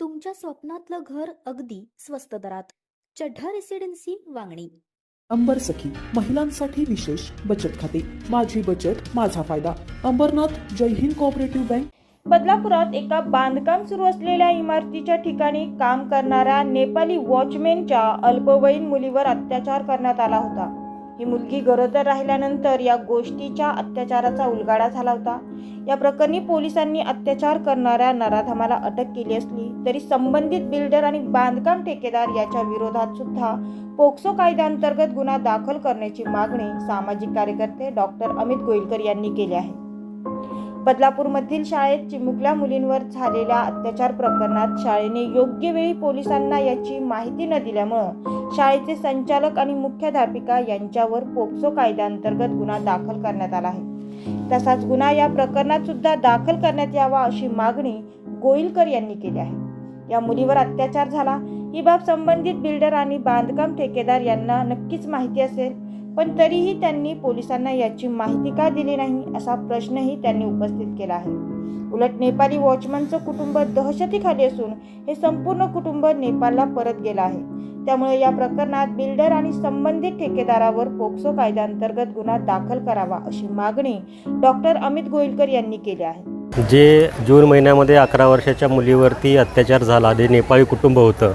तुमच्या स्वप्नातलं घर अगदी स्वस्त दरात. चढ्ढा रेसिडेन्सी वांगणी. अंबर सखी महिलांसाठी विशेष बचत खाते. माझी बचत माझा फायदा. अंबरनाथ जय हिंद कोऑपरेटिव्ह बँक बदलापुरात एका बांधकाम सुरू असलेल्या इमारतीच्या ठिकाणी काम करणाऱ्या नेपाली वॉचमेनच्या अल्पवयीन मुलीवर अत्याचार करण्यात आला होता. ही मुलगी गरोदर राहिल्यानंतर या गोष्टीच्या अत्याचाराचा उलगाडा झाला होता. या प्रकरणी पोलिसांनी अत्याचार करणाऱ्या नराधमाला अटक केली असली तरी संबंधित बिल्डर आणि बांधकाम ठेकेदार याच्या विरोधात सुद्धा पोक्सो कायद्याअंतर्गत गुन्हा दाखल करण्याची मागणी सामाजिक कार्यकर्ते डॉक्टर अमित गोईलकर यांनी केली आहे. बदलापूरमधील शाळेत चिमुकल्या मुलींवर झालेल्या अत्याचार प्रकरणात शाळेने योग्य वेळी पोलिसांना याची माहिती न दिल्यामुळं शाळेचे संचालक आणि मुख्याध्यापिका यांच्यावर पोक्सो कायद्याअंतर्गत गुन्हा दाखल करण्यात आला आहे. तसाच गुन्हा या प्रकरणात सुद्धा दाखल करण्यात यावा अशी मागणी गोईलकर यांनी केली आहे. या मुलीवर अत्याचार झाला. ही बाब संबंधित बिल्डर आणि बांधकाम ठेकेदार यांना नक्कीच माहिती असेल. पण तरीही त्यांनी पोलिसांना याची माहिती का दिली नाही असा प्रश्नही त्यांनी उपस्थित केला आहे. उलट नेपाली वॉचमनचं कुटुंब दहशतीखाली असून हे संपूर्ण कुटुंब नेपाळला परत गेलं आहे. त्यामुळे या प्रकरणात बिल्डर आणि संबंधित ठेकेदारावर पोक्सो कायद्याअंतर्गत गुन्हा दाखल करावा अशी मागणी डॉक्टर अमित गोयलकर यांनी केली आहे. जे जून महिन्यामध्ये अकरा वर्षाच्या मुलीवरती अत्याचार झाला जे नेपाळी कुटुंब होतं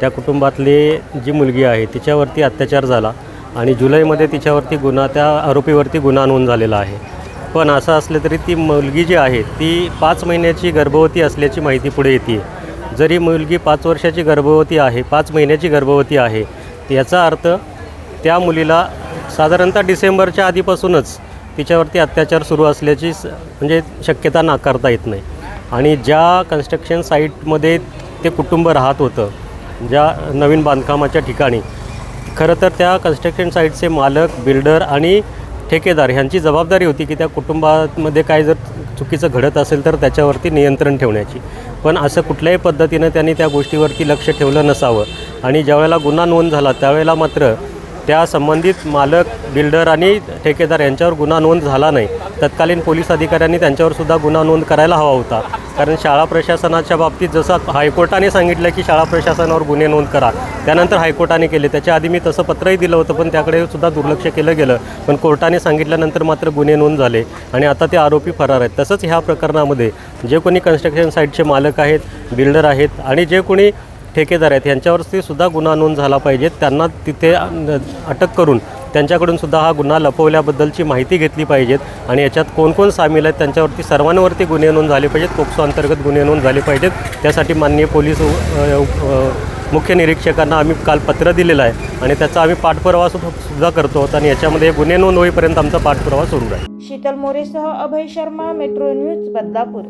त्या कुटुंबातली जी मुलगी आहे तिच्यावरती अत्याचार झाला. आणि जुलैमध्ये तिच्यावरती गुन्हा त्या आरोपीवरती गुन्हा नोंद झालेला आहे. पण असं असलं तरी ती मुलगी जी आहे ती पाच महिन्याची गर्भवती असल्याची माहिती पुढे येते. जरी मुलगी पाच वर्षाची गर्भवती आहे पाच महिन्याची गर्भवती आहे याचा अर्थ त्या मुलीला साधारणतः डिसेंबरच्या आधीपासूनच तिच्यावरती अत्याचार सुरू असल्याची स- म्हणजे शक्यता नाकारता येत नाही. आणि ज्या कन्स्ट्रक्शन साईटमध्ये ते कुटुंब राहत होतं ज्या नवीन बांधकामाच्या ठिकाणी खरं तर त्या कन्स्ट्रक्शन साईटचे मालक बिल्डर आणि ठेकेदार ह्यांची जबाबदारी होती की त्या कुटुंबामध्ये काय जर चुकीचं घडत असेल तर त्याच्यावरती नियंत्रण ठेवण्याची. पण असं कुठल्याही पद्धतीनं त्यांनी त्या गोष्टीवरती लक्ष ठेवलं नसावं. आणि ज्यावेळेला गुन्हा नोंद झाला त्यावेळेला मात्र त्या संबंधित मालक बिल्डर आणि ठेकेदार यांच्यावर गुन्हा नोंद झाला नाही. तत्कालीन पोलीस अधिकाऱ्यांनी त्यांच्यावरसुद्धा गुन्हा नोंद करायला हवा होता. कारण शाळा प्रशासनाच्या बाबतीत जसं हायकोर्टाने सांगितलं की शाळा प्रशासनावर गुन्हे नोंद करा त्यानंतर हायकोर्टाने केले. त्याच्या आधी मी तसं पत्रही दिलं होतं पण त्याकडे सुद्धा दुर्लक्ष केलं गेलं. पण कोर्टाने सांगितल्यानंतर मात्र गुन्हे नोंद झाले आणि आता ते आरोपी फरार आहेत. तसंच ह्या प्रकरणामध्ये जे कोणी कन्स्ट्रक्शन साईटचे मालक आहेत बिल्डर आहेत आणि जे कोणी ठेकेदार आहेत यांच्यावरती सुद्धा गुन्हा नोंद झाला पाहिजे. त्यांना तिथे अटक करून त्यांच्याकडून सुद्धा हा गुन्हा लपवल्याबद्दलची माहिती घेतली पाहिजेत आणि याच्यात कोण कोण सामील आहेत त्यांच्यावरती सर्वांवरती गुन्हे नोंद झाले पाहिजेत. पोक्सो अंतर्गत गुन्हे नोंद झाले पाहिजेत. त्यासाठी माननीय पोलीस मुख्य निरीक्षकांना आम्ही काल पत्र दिलेलं आहे आणि त्याचा आम्ही पाठपुरावा सुद्धा करतो आहोत आणि याच्यामध्ये गुन्हे नोंद होईपर्यंत आमचा पाठपुरावा सुरू राहील. शीतल मोरेसह अभय शर्मा मेट्रो न्यूज बदलापूर.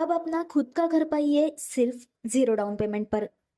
अब अपना खुद का घर पाइए सिर्फ जीरो डाउन पेमेंट पर।